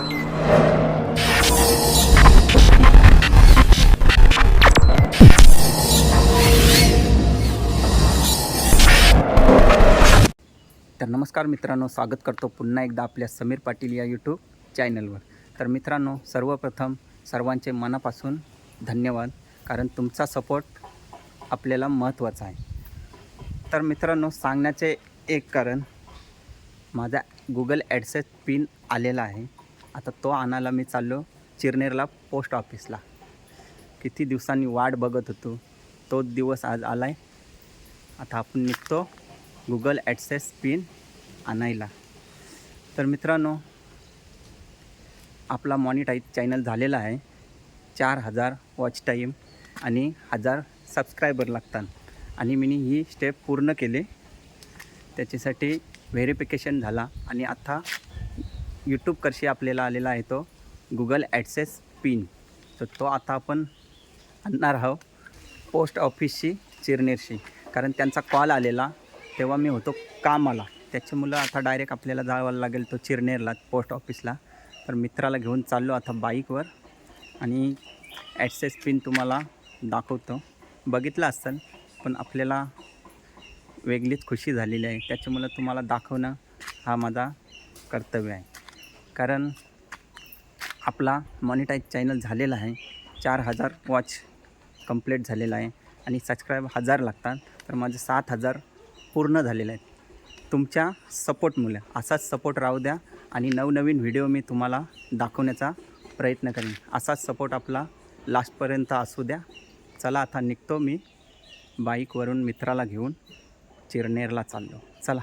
तर नमस्कार मित्रांनो स्वागत करतो पुन्हा एकदा आपल्या समीर पाटील या यूट्यूब चॅनलवर तर मित्रांनो सर्वप्रथम सर्वांचे मनापासून धन्यवाद कारण तुमचा सपोर्ट आपल्याला महत्त्वाचा आहे. तर मित्रांनो सांगण्याचे एक कारण माझा गुगल ॲडसेस पिन आलेला आहे. आता तो आणायला मी चाललो चिरनेरला पोस्ट ऑफिसला किती दिवसांनी वाट बघत होतो. तो दिवस आज आला आहे आता आपण निघतो गुगल ॲडसेस पिन आणायला. तर मित्रांनो आपला मॉनिटाईज चॅनल झालेला आहे. चार हजार वॉच टाईम आणि हजार सबस्क्रायबर लागतात. आणि मी ही स्टेप पूर्ण केले. त्याच्यासाठी व्हेरिफिकेशन झाला. आणि आता यूट्यूब करशी आपल्याला आलेला आहे तो गुगल ॲडसेस पिन तर तो आता आपण आणणार आहोत पोस्ट ऑफिसशी चिरनेरशी. कारण त्यांचा कॉल आलेला तेव्हा मी होतो कामाला. त्याच्यामुळं आता डायरेक्ट आपल्याला जावं लागेल तो चिरनेरला पोस्ट ऑफिसला तर मित्राला घेऊन चाललो आता बाईकवर आणि ॲडसेस पिन तुम्हाला दाखवतो. बघितलं असेल पण आपल्याला वेगळीच खुशी झालेली आहे. त्याच्यामुळं तुम्हाला दाखवणं हा माझा कर्तव्य आहे. कारण आपला मॉनिटाईज चॅनल झालेला आहे. चार हजार वॉच कंप्लीट झालेला आहे. आणि सबस्क्राईब हजार लागतात. तर माझे सात हजार पूर्ण झालेले आहेत. तुमच्या सपोर्टमुळे असाच सपोर्ट राहू द्या आणि नवनवीन व्हिडिओ मी तुम्हाला दाखवण्याचा प्रयत्न करेन. असाच सपोर्ट आपला लास्टपर्यंत असू द्या. चला आता निघतो मी बाईकवरून मित्राला घेऊन चिरनेरला चाललो. चला.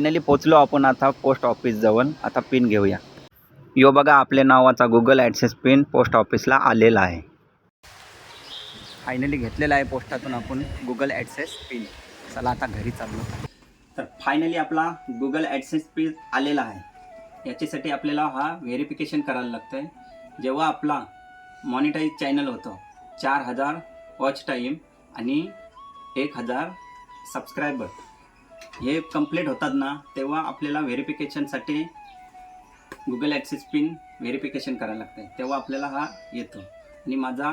फायनली पोचलो आपण आता पोस्ट ऑफिस जवळ. आता पिन घेऊया. यो बघा आपल्या नावाचा गुगल ॲडसेस पिन पोस्ट ऑफिसला आलेला आहे. फायनली घेतलेला आहे पोस्टातून आपण गुगल ॲडसेस पिन चला आता घरी चाललो. तर फायनली आपला गुगल ॲडसेस पिन आलेला आहे. याच्यासाठी आपल्याला हा व्हेरिफिकेशन करायला लागतं आहे जेव्हा आपला मॉनिटाईज चॅनल होतं चार हजार वॉच टाईम आणि एक हजार सबस्क्रायबर हे कंप्लीट होतात ना तेव्हा आपल्याला व्हेरिफिकेशनसाठी गुगल ॲक्सेस पिन व्हेरिफिकेशन करायला लागते. तेव्हा आपल्याला हा येतो. आणि माझा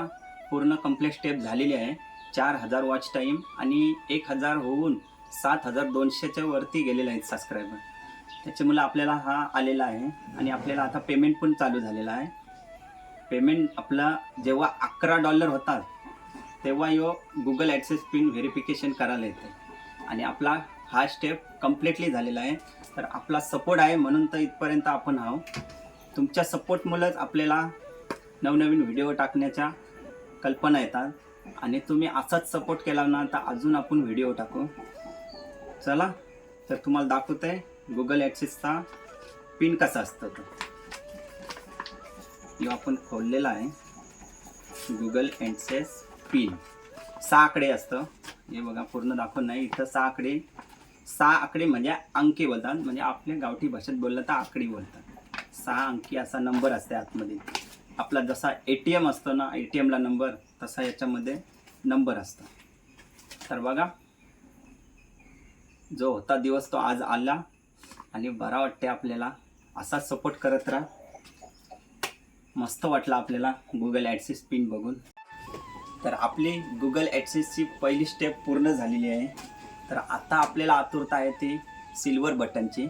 पूर्ण कंप्लीट स्टेप झालेली आहे. चार हजार वॉच टाईम आणि एक हजार होऊन सात हजार दोनशेच्या वरती गेलेले आहेत सबस्क्रायबर त्याच्यामुळे आपल्याला हा आलेला आहे. आणि आपल्याला आता पेमेंट पण चालू झालेला आहे. पेमेंट आपला जेव्हा अकरा डॉलर होतात तेव्हा यो गुगल ॲक्सेस पिन व्हेरिफिकेशन करायला येते. आणि आपला हा स्टेप कम्प्लिटली झालेला आहे. तर आपला सपोर्ट आहे म्हणून तर इथपर्यंत आपण आहो तुमच्या सपोर्टमुळेच आपल्याला नवनवीन व्हिडिओ टाकण्याच्या कल्पना येतात. आणि तुम्ही असाच सपोर्ट केला ना तर अजून आपण व्हिडिओ टाकू. चला तर तुम्हाला दाखवत आहे गुगल ॲक्सेसचा पिन कसा असतो तो. यो आपण खोललेला आहे. गुगल ॲक्सेस पिन सहा आकडे असतं. हे बघा पूर्ण दाखवून नाही. इथं सहा आकडे सहा आकडे म्हणजे अंकी बोलतात. म्हणजे आपल्या गावठी भाषेत बोललं तर आकडी बोलतात. सहा अंकी असा नंबर असते आतमध्ये. आपला जसा ए टी एम असतो ना ए टी एमला नंबर तसा याच्यामध्ये नंबर असतो. तर बघा जो होता दिवस तो आज आला आणि बरा वाटते आपल्याला. असाच सपोर्ट करत राहा. मस्त वाटलं आपल्याला गुगल ॲडसेस पिन बघून. तर आपली गुगल ॲडसेसची पहिली स्टेप पूर्ण झालेली आहे. तर आता आपल्याला आतुरता आहे ती सिल्वर बटनची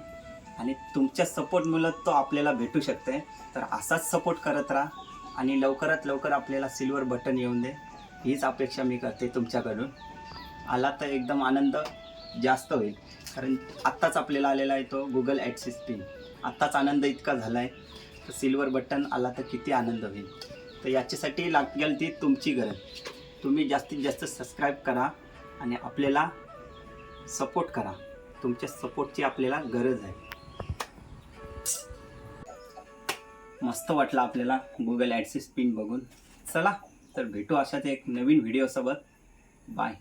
आणि तुमच्या सपोर्ट मुलं तो आपल्याला भेटू शकते. तर असाच सपोर्ट करत राहा. आणि लवकरात लवकर आपल्याला सिल्वर बटन येऊन दे. हीच अपेक्षा मी करते तुमच्याकडून. आला तर एकदम आनंद जास्त होईल. कारण आत्ताच आपल्याला आलेला आहे तो गुगल ॲडसिस पिन आत्ताच आनंद इतका झाला आहे तर सिल्वर बटन आला तर किती आनंद होईल. तर याच्यासाठी लागेल ती तुमची गरज. तुम्ही जास्तीत जास्त सबस्क्राईब करा. आणि आपल्याला सपोर्ट करा. तुमच्या सपोर्टची आपल्याला गरज आहे. मस्त वाटलं आपल्याला गुगल ॲडसेस पिन बघून. चला तर भेटू अशाच एक नवीन व्हिडिओसोबत बाय